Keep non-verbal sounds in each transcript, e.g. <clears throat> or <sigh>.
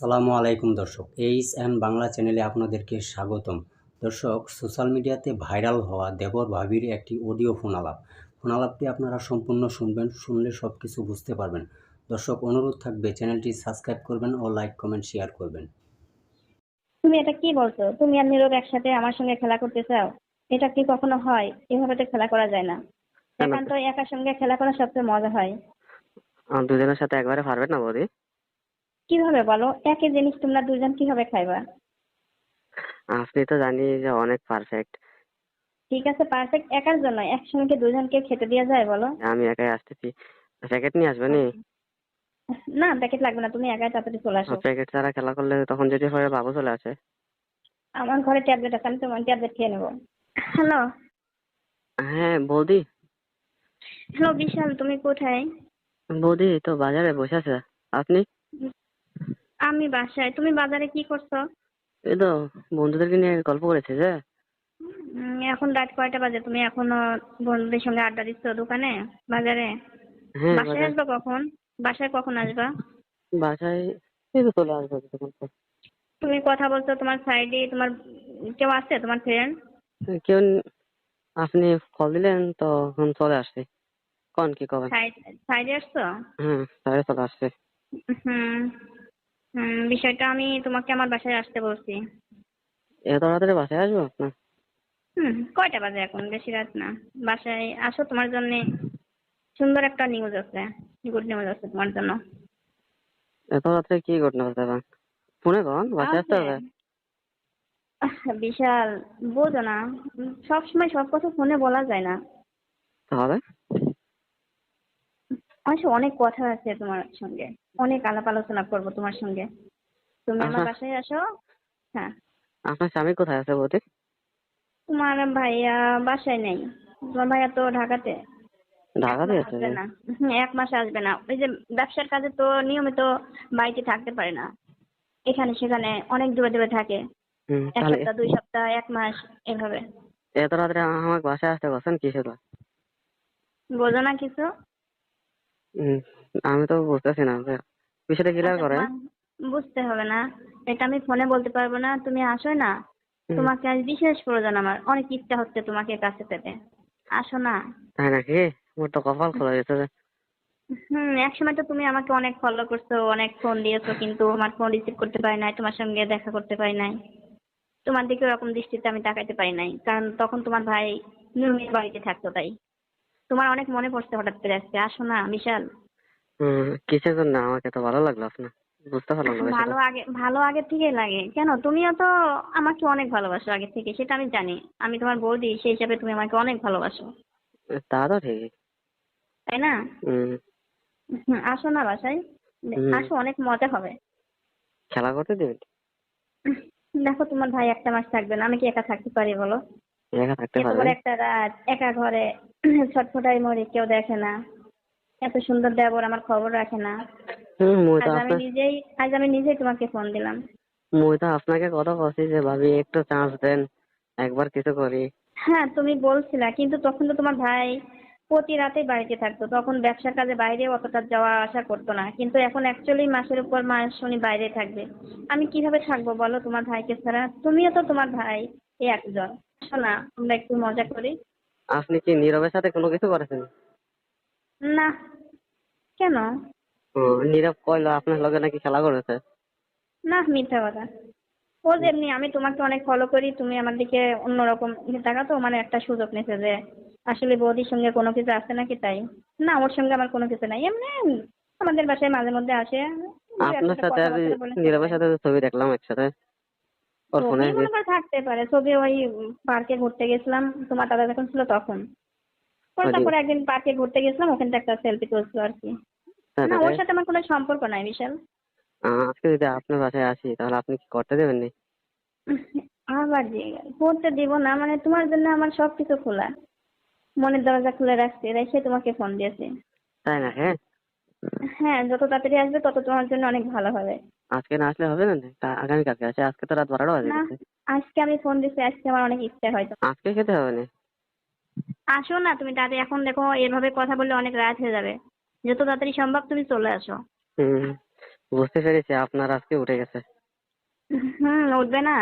আসসালামু আলাইকুম দর্শক এইচ এন বাংলা চ্যানেলে আপনাদেরকে স্বাগতম। দর্শক সোশ্যাল মিডিয়াতে ভাইরাল হওয়া দেবর ভাবির একটি অডিও ফোনালাপ। ফোনালাপটি আপনারা সম্পূর্ণ শুনবেন শুনলে সব কিছু বুঝতে পারবেন। দর্শক অনুরোধ থাকবে চ্যানেলটি সাবস্ক্রাইব করবেন ও লাইক কমেন্ট শেয়ার করবেন। তুমি এটা কি বলছো? তুমি আর নীরব একসাথে আমার সঙ্গে খেলা করতে চাও? এটা কি কখনো হয়? এভাবে তো খেলা করা যায় না। কেন? একান্ত একার সঙ্গে খেলা করা সবচেয়ে মজা হয়। দুজনের সাথে একবারে পারবেন না বৌদি। কীভাবে বলো? একই জিনিস তোমরা দুজন কীভাবে খাইবা? আপনি তো জানি যে অনেক পারফেক্ট ঠিক আছে পারফেক্ট একার জন্য একসঙ্গে দুজনকে খেতে দেওয়া যায় বলো। আমি একাই আসতেছি। প্যাকেট নিয়ে আসবে নি? না প্যাকেট লাগবে না তুমি একাই তাড়াতাড়ি চলে আসো। প্যাকেট ছাড়া খেলা করলে তখন যদি হয় বাবু চলে আসে। আমার ঘরে ট্যাবলেট আছে আমি তোমার ট্যাবলেট খেয়ে নেব। হ্যালো? হ্যাঁ বৌদি। হ্যালো বিশাল তুমি কোথায়? বৌদি তো বাজারে বসে আছে। আপনি? আমি বাসায়। তুমি বাজারে কি করছ? এই তো বন্ধুদেরকে নিয়ে গল্প করেছে যে। এখন রাত কয়টা বাজে? তুমি এখনও বন্ধুদের সঙ্গে আড্ডা দিচ্ছ দোকানে? বাজারে? হ্যাঁ বাসায় আসবে কখন? বাসায় কখন আসবা? বাসায় এই তো চলে আসব। তুমি কথা বলছো তোমার সাইডে তোমার কেউ আছে তোমার ফ্রেন্ড কেউ আপনি কল দিলেন তো এখন চলে আসছে। কোন কি কবেন সাইডে আসছো? হ্যাঁ তাহলে চলে আসছে। হুম। হুম বিষয়টা আমি তোমাকে আমার বাসায় আসতে বলছি। এত তাড়াতাড়ি বাসায় আসব আপনার হুম কয়টা বাজে এখন? বেশি রাত না। বাসায় আসো তোমার জন্য সুন্দর একটা নিউজ আছে। গুড নিউজ আছে তোমার জন্য। এত রাত্রে কি ঘটনা হতে পারে ফোনে কন বাসায় আসতে হবে? বিশাল। বোঝো না। সব সময় সব কথা ফোনে বলা যায় না। তাহলে? আমার অনেক কথা আছে তোমার সঙ্গে। অনেক আলাপ আলোচনা করব তোমার সঙ্গে। তুমি আমার বাসায় আসো। হ্যাঁ। আপনার স্বামী কোথায় আছে বৌদি? তোমার ভাইয়া বাসায় নেই। তোমার ভাইয়া তো ঢাকাতে। ঢাকাতে আছে না। এক মাস আসবে না। ওই যে ব্যবসার কাজে তো নিয়মিত বাড়িতে থাকতে পারে না। এখানে সেখানে অনেক দূরে দূরে থাকে। এক সপ্তাহ দুই সপ্তাহ এক মাস এভাবে। এত রাত্রে আমাকে বাসায় আসতে বলছেন কিসের বার? বোঝো না কিছু। হুম, আমি তো বুঝতেছি না বিষয়টা ক্লিয়ার আচ্ছা, তোমার বুঝতে হবে না। এটা আমি ফোনে বলতে পারব না তুমি আসো না। হুম, তোমাকে আজ বিশেষ প্রয়োজন আমার। অনেক ইচ্ছা হচ্ছে তোমাকে কাছে পেতে। আসো না। তাই নাকি? তো কপাল খোলা গেছে যে। হুম একসময় তো তুমি আমাকে অনেক ফলো করছ অনেক ফোন দিয়েছ কিন্তু আমার ফোন রিসিভ করতে পারি নাই তোমার সঙ্গে দেখা করতে পারি নাই। তোমার দিকে ওরকম দৃষ্টিতে আমি তাকাইতে পারি নাই কারণ তখন তোমার ভাই নিয়মিত বাড়িতে থাকতো তাই। তোমার অনেক মনে পড়ছে হঠাৎ করে আজকে। আসো না বিশাল। হুম, কিসের জন্য? আমাকে তো ভালো লাগল আপনার বুঝতে পারলাম না ভালো আগে ভালো আগে থেকেই লাগে। কেন? তুমিও তো আমাকে অনেক ভালোবাসো আগে থেকে সেটা আমি জানি। আমি তোমার বৌদি সেই হিসাবে তুমি আমাকে অনেক ভালোবাসো। তা তো ঠিকই। তাই না? আসো না বাসায়। আসো অনেক মজা হবে। খেলা করতে দিবেন দেখো তোমার ভাই একটা মাস থাকবে না। আমি কি একা থাকতে পারি বলো? একা থাকতে পারবেন একটা রাত একা ঘরে <clears throat> ছটফটাই মরি কেউ দেখে না। এত সুন্দর দেবর আমার খবর রাখে না। আজ আমি নিজেই আজ আমি নিজেই তোমাকে ফোন দিলাম। মুই তো আপনাকে কথা বলছি যে ভাবি একটু চান্স দেন একবার কিছু করি। হ্যাঁ তুমি বলছিলা কিন্তু তখন তো তোমার ভাই প্রতি রাতেই বাড়িতে থাকতো। তখন ব্যবসার কাজে বাইরে অতটা যাওয়া আসা করতো না। কিন্তু এখন অ্যাকচুয়ালি মাসের উপর মাস শনি বাইরে থাকবে। আমি কীভাবে থাকব বলো তোমার ভাইকে ছাড়া? তুমিও তো তোমার ভাই এই একজন। শোনা আমরা একটু মজা করি। আপনি কি নীরবের সাথে কোনো কিছু করেছেন? না। কেন? নীরব কইলো আপনার লগে নাকি খেলা করেছে। না মিথ্যা কথা। ও যেমনি আমি তোমাকে অনেক ফলো করি তুমি আমার দিকে অন্যরকম টাকা তো মানে একটা সুযোগ নিছে যে আসলে বৌদির সঙ্গে কোনো কিছু আছে নাকি তাই? না ওর সঙ্গে আমার কোনো কিছু নাই। এমনি আমাদের বাসায় মাঝে মধ্যে আসে। আপনার সাথে আর নীরবের সাথে ছবি দেখলাম একসাথে। ওর ফোনে থাকতে পারে। ছবি ওই পার্কে ঘুরতে গেছিলাম তোমার দাদা যখন ছিল তখন। তারপরে একদিন পার্কে ঘুরতে গেছিলাম ওখানে একটা সেলফি তুলছিল আর কি। না ওর সাথে আমার কোনো সম্পর্ক নাই বিশাল। আজকে যদি আপনার বাসায় আসি তাহলে আপনি কি করতে দেবেন নি আবার যে পড়তে দিব না মানে তোমার জন্য আমার সব কিছু খোলা। মনের দরজা খুলে রাখছি রেখে তোমাকে ফোন দিয়েছে। তাই না হ্যাঁ হ্যাঁ যত তাড়াতাড়ি আসবে তত তোমার জন্য অনেক ভালো হবে। আজকে না আসলে হবে না তা আগামী কালকে আছে আজকে তো রাত বারোটা বাজে না আজকে আমি ফোন দিচ্ছি আজকে আমার অনেক ইচ্ছে হয়তো আজকে খেতে হবে না? আসো না তুমি তাড়াতাড়ি এখন দেখো এভাবে কথা বললে অনেক রাত হয়ে যাবে। যত তাড়াতাড়ি সম্ভব তুমি চলে আসো। হুম বুঝতে পেরেছি আপনার আজকে উঠে গেছে। হুম উঠবে না।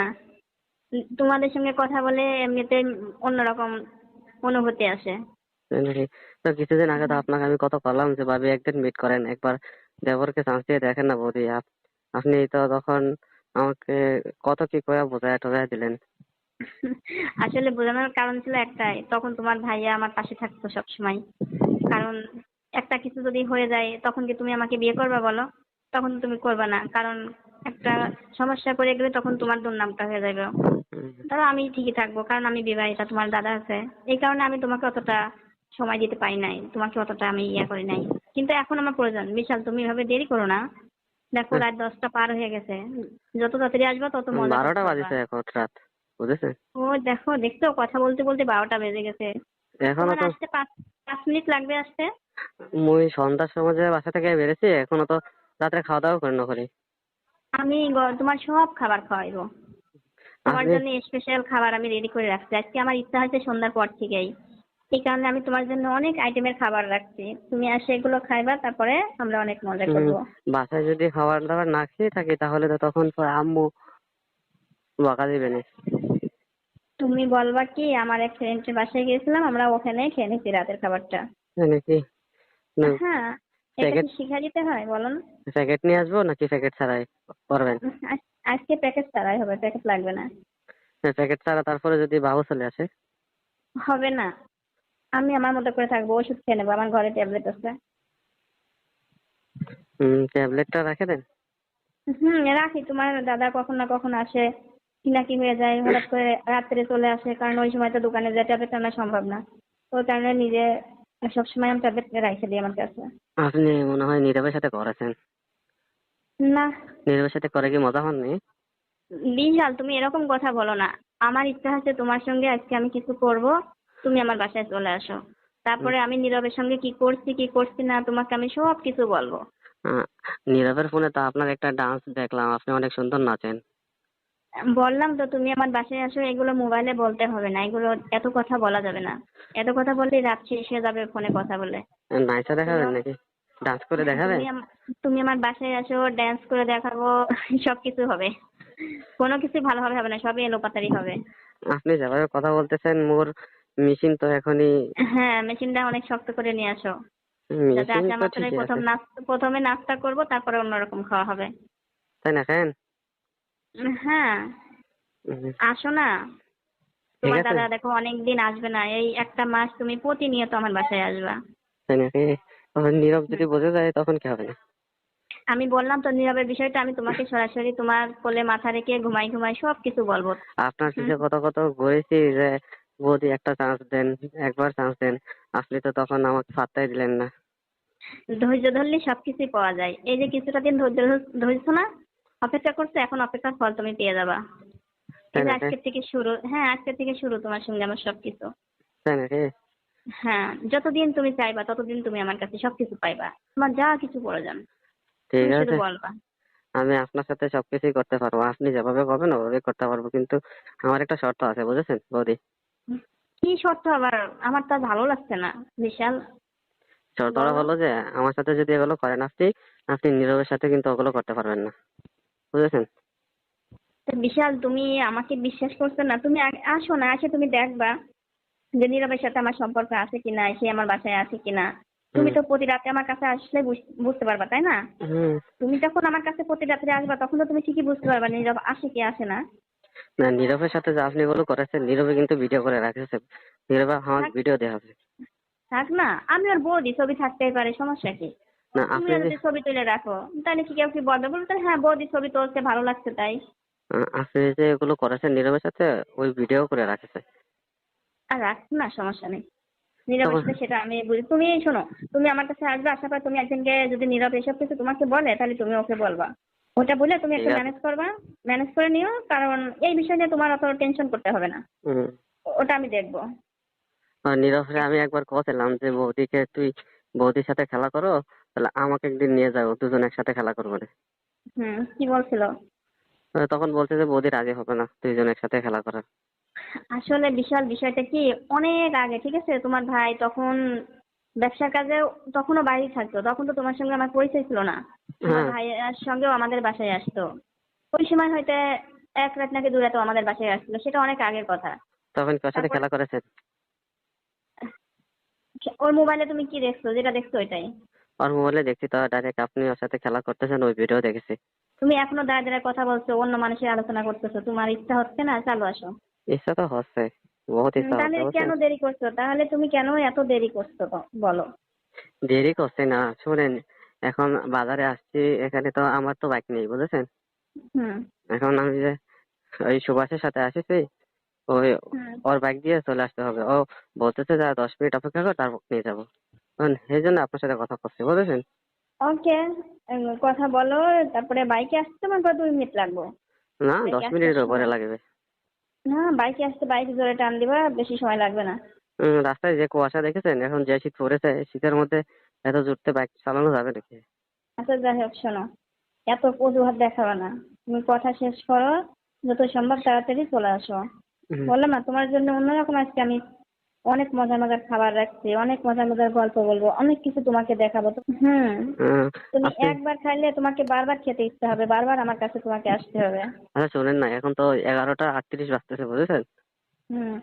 তোমাদের সঙ্গে কথা বলে এমনিতে অন্যরকম অনুভূতি আসে। তো কিছুদিন আগে তো আপনাকে আমি কত করলাম যে ভাবি একদিন মিট করেন একবার দেবরকে চান্স দিয়ে দেখেন না বৌদি। আপনি তো তখন আমাকে কত কি করে বোঝায় টোঝায় দিলেন। <laughs> আসলে বোঝানোর কারণ ছিল একটাই, তখন তোমার ভাইয়া আমার পাশে থাকতো সব সময় কারণ একটা কিছু যদি হয়ে যায়, তখন কি তুমি আমাকে বিয়ে করবে বলো? তখন তুমি করবে না, কারণ একটা সমস্যা করে গেলে তখন তোমার দুর্নামটা হয়ে যাবে। ধরো আমি ঠিকই থাকব, কারণ আমি বিবাহিতা, তোমার দাদা আছে। এই কারণে আমি তোমাকে অতটা সময় দিতে পারি নাই, তোমাকে অতটা আমি ইয়ে করি নাই। কিন্তু এখন আমার প্রয়োজন বিশাল তুমি এভাবে দেরি করো না। দেখো রাত দশটা পার হয়ে গেছে। যত তাড়াতাড়ি আসবে তত মজা বারোটা। বাজেছে এখন রাত বুঝেছেন ও দেখো দেখছ? কথা বলতে বলতে বারোটা বেজে গেছে। এখনও তো আসতে পাঁচ পাঁচ মিনিট লাগবে আসতে? মুই সন্ধ্যার সময় যে বাসা থেকে বেরেছি এখনও তো রাত্রে খাওয়া দাওয়া করে না করি। আমি তোমার সব খাবার খাওয়াইবো। তোমার জন্য স্পেশাল খাবার আমি রেডি করে রাখছি। আজকে আমার ইচ্ছা হয়েছে সন্ধ্যার পর থেকেই। এই কারণে আমি তোমার জন্য অনেক আইটেমের খাবার রাখছি। তুমি আসে এগুলো খাইবা তারপরে আমরা অনেক মজা করব। বাসায় যদি খাবার দাবার না খেয়ে থাকি তাহলে তো তখন তো আম্মু বকা দিবে না। তুমি বলবা কি আমার এক ফ্রেন্ডের বাসায় গিয়েছিলাম আমরা ওখানে খেয়ে নিচ্ছি রাতের খাবারটা। নাকি না। হ্যাঁ এটা প্যাকেট- কি শিখা দিতে হয় বলুন প্যাকেট নিয়ে আসব নাকি প্যাকেট ছাড়াই করবেন? আজকে প্যাকেট ছাড়াই হবে প্যাকেট লাগবে না। প্যাকেট ছাড়া তারপরে যদি বাবু চলে আসে? হবে না। আমি আমার মতো করে থাকব ওষুধ খেয়ে নেব আমার ঘরে ট্যাবলেট আছে। হুম ট্যাবলেটটা রেখে দেন? হুম রাখি। তোমার দাদা কখন না কখন আসে কি না কি হয়ে যায় হঠাৎ করে রাত্রে চলে আসে কারণ ওই সময় তো দোকানে যায় ট্যাবলেট আনা সম্ভব না। ওই কারণে নিজে সবসময় আমি ট্যাবলেট রাখে দিই আমার কাছে। আপনি মনে হয় নীরবের সাথে করেছেন। না। নীরবের সাথে করে কি মজা হননি? বিশাল তুমি এরকম কথা বলো না। আমার ইচ্ছা আছে তোমার সঙ্গে আজকে আমি কিছু করব। তুমি আমার বাসায় চলে আসো। তারপরে আমি নীরবের সঙ্গে কি করছি কি করছি না তোমাকে আমি সব কিছু বলব নীরবের ফোনে তো আপনার একটা ডান্স দেখলাম আপনি অনেক সুন্দর নাচেন। বললাম তো তুমি আমার বাসায় আসো এগুলো মোবাইলে বলতে হবে না এগুলো এত কথা বলা যাবে না। এত কথা বললেই রাত শেষ হয়ে যাবে ফোনে কথা বলে। নাইসা দেখাবেন নাকি? ডান্স করে দেখাবেন? তুমি আমার বাসায় আসো ড্যান্স করে দেখাবো সবকিছু হবে। কোনো কিছু ভালোভাবে হবে না সবই এলোপাতারি হবে। আপনি যেভাবে কথা বলতেছেন মোর মেশিন তো এখনই হ্যাঁ মেশিনটা অনেক শক্ত করে নিয়ে আসো। যাতে তো মাত্রই ঠিকই প্রথম নাচ প্রথমে নাস্তা করব তারপরে অন্যরকম খাওয়া হবে। তাই না খান? হ্যাঁ। আসো না। ঠিক তোমার আছে। দাদা দেখো অনেকদিন আসবে না এই একটা মাস তুমি প্রতিনিয়ত আমার বাসায় আসবা। তাই নাকি নীরব যদি বোঝে যায় তখন কি হবে আমি বললাম তো নীরবের বিষয়টা আমি তোমাকে সরাসরি তোমার কোলে মাথা রেখে ঘুমাই ঘুমাই সব কিছু বলব। আপনার সাথে কত কত ঘুরেছি যে বৌদি একটা চান্স দেন একবার চান্স দেন। আপনি তো তখন আমাকে পাত্তাই দিলেন না। ধৈর্য ধরলে সবকিছুই পাওয়া যায়। এই যে কিছুটা দিন ধৈর্য ধর- ধরেছো না অপেক্ষা করছ এখন অপেক্ষার ফল তুমি পেয়ে যাবা। আজকের থেকে শুরু হ্যাঁ আজকের থেকে শুরু তোমার সঙ্গে আমার সবকিছু। হ্যাঁ যতদিন তুমি চাইবা ততদিন তুমি আমার কাছে সবকিছু পাইবা। তোমার যা কিছু প্রয়োজন ঠিক আছে। বলবা। আমি আপনার সাথে সবকিছুই করতে পারব। আপনি যেভাবে করবেন ওভাবেই করতে পারব। কিন্তু আমার একটা শর্ত আছে বুঝেছেন বৌদি কি শর্ত আবার আমার তো ভালো লাগছে না বিশাল। শর্তটা। হলো যে আমার সাথে যদি এগুলো করেন আপনি আপনি নীরবের সাথে কিন্তু ওগুলো করতে পারবেন না। বুঝেছেন? বিশাল তুমি আমাকে বিশ্বাস করছ না? তুমি আসো না আসে তুমি দেখবা যে নীরবের সাথে আমার সম্পর্ক আছে কিনা সে আমার বাসায় আছে কিনা। তুমি তো প্রতি রাতে আমার কাছে আসলে বুঝ- বুঝতে পারবা তাই না? তুমি যখন আমার কাছে প্রতি রাত্রে আসবা তখন তো তুমি ঠিকই বুঝতে পারবা নীরব আসে কি আসে না। না নীরবের সাথে যে আপনি এগুলো করেছেন নীরবে কিন্তু ভিডিও করে রাখেছে। নীরবে আমার। ভিডিও দেখাবে। থাক না আমি ওর বৌদি ছবি থাকতেই পারে সমস্যা কি? না আপনি যদি ছবি তুলে রাখো তাহলে কি কেউ কি বলবে? বলবে হ্যাঁ বৌদি ছবি তুলছে ভালো লাগছে তাই। আপনি যে এগুলো করেছেন নীরবের সাথে ওই ভিডিও করে রাখেছে। আর রাখ না সমস্যা নেই। নীরব তখন- এসে সেটা আমি বুঝি তুমি শোনো তুমি আমার কাছে আসবে আসার পর তুমি একজনকে যদি নীরব এসব কিছু তোমাকে বলে তাহলে তুমি ওকে বলবা। ওটা বলে তুমি একটু। ম্যানেজ করবা। ম্যানেজ করে নিও কারণ এই বিষয় নিয়ে তোমার অত টেনশন করতে হবে না। ওটা আমি দেখব। আর নীরবে আমি একবার কছিলাম যে বৌদিকে তুই বৌদির সাথে খেলা করো তাহলে আমাকে একদিন নিয়ে যাও দুজন একসাথে খেলা করব রে। হুম কি বলছিল? তখন বলছে যে বৌদি রাজি হবে না দুইজন একসাথে খেলা করার। আসলে বিশাল বিষয়টা কি অনেক আগে ঠিক আছে? তোমার ভাই তখন ব্যবসার কাজে তখনও বাইরে থাকতো তখন তো তোমার সঙ্গে আমার পরিচয় ছিল না। ভাইয়ের সঙ্গেও আমাদের বাসায় আসতো। ওই সময় হয়তো এক রাত নাকি দু রাতও আমাদের বাসায় আসছিল সেটা অনেক আগের কথা। তখন কি ওর সাথে খেলা করেছেন ওর মোবাইলে তুমি কি দেখছ? যেটা দেখছ ওইটাই। ওর মোবাইলে দেখছি তো ডাইরেক্ট আপনি ওর সাথে খেলা করতেছেন ওই ভিডিও দেখেছি। তুমি এখনও দাঁড়া দাঁড়া কথা বলছো অন্য মানুষের আলোচনা করতেছো। তোমার ইচ্ছা হচ্ছে না? চালু আসো। ইচ্ছা তো হচ্ছে বহুত ইচ্ছা তাহলে কেন দেরি করছ? তাহলে তুমি কেন এত দেরি করছ বলো। দেরি করছে না শুনেন এখন বাজারে আসছি এখানে তো আমার তো বাইক নেই বুঝেছেন? এখন আমি যে ওই সুভাষের সাথে আসিছি ওই ওর বাইক দিয়ে চলে আসতে হবে। ও বলতেছে যা দশ মিনিট অপেক্ষা কর তারপর নিয়ে যাব। সেই জন্য আপনার সাথে কথা করছি বুঝেছেন? ওকে কথা বলো তারপরে বাইকে আসতে তোমার দুই মিনিট লাগবো? না দশ মিনিটের উপরে লাগবে। না বাইকে আসতে বাইক জোরে টান দিবা বেশি সময় লাগবে না। রাস্তায় যে কুয়াশা দেখেছেন এখন যে শীত পড়েছে শীতের মধ্যে এত জোরতে বাইক চালানো যাবে নাকি? আচ্ছা যাই হোক শোনো। এত অজুহাত দেখাবে না। তুমি কথা শেষ করো যত সম্ভব তাড়াতাড়ি চলে আসো। বললাম না তোমার জন্য অন্যরকম আজকে আমি অনেক মজার মজার খাবার রাখছি অনেক মজার মজার গল্প বলব অনেক কিছু তোমাকে দেখাবো। হুম। হুম, তুমি একবার খাইলে তোমাকে বারবার খেতে ইচ্ছে হবে বারবার আমার কাছে তোমাকে আসতে হবে। আচ্ছা শোনেন না এখন তো এগারোটা আটত্রিশ বাজতেছে বুঝেছেন? হুম।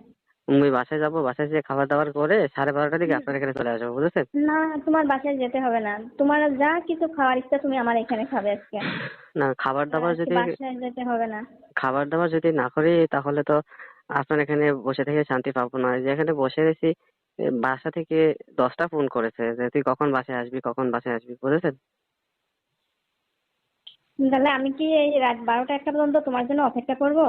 আমি বাসায় যাব বাসায় যেয়ে খাবার দাবার করে সাড়ে বারোটার দিকে আপনার এখানে চলে আসব বুঝেছেন? না তোমার বাসায় যেতে হবে না। তোমার যা কিছু খাওয়ার ইচ্ছা তুমি আমার এখানে খাবে আজকে। না খাবার দাবার যদি বাসায় যেতে হবে না। খাবার দাবার যদি না করি তাহলে তো আপনার এখানে বসে থেকে শান্তি পাবো না। যে এখানে বসে রয়েছি বাসা থেকে দশটা ফোন করেছে যে তুই কখন বাসায় আসবি কখন বাসায় আসবি? বুঝেছেন? তাহলে আমি কি এই রাত বারোটা একটা পর্যন্ত তোমার জন্য অপেক্ষা করব?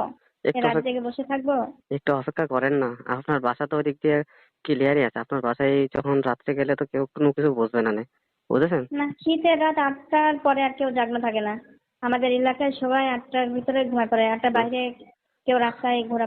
রাত জেগে বসে থাকব? একটু অপেক্ষা করেন না। আপনার বাসা তো ওদিক দিয়ে ক্লিয়ারই আছে। আপনার বাসায় যখন রাত্রে গেলে তো কেউ কোনো কিছু বুঝবে না নে। বুঝেছেন? না শীতের রাত আটটার পরে আর কেউ জাগনা থাকে না। আমাদের এলাকায় সবাই আটটার ভিতরে ঘুমায় পড়ে। আটটার বাইরে কেউ রাস্তায় ঘোরা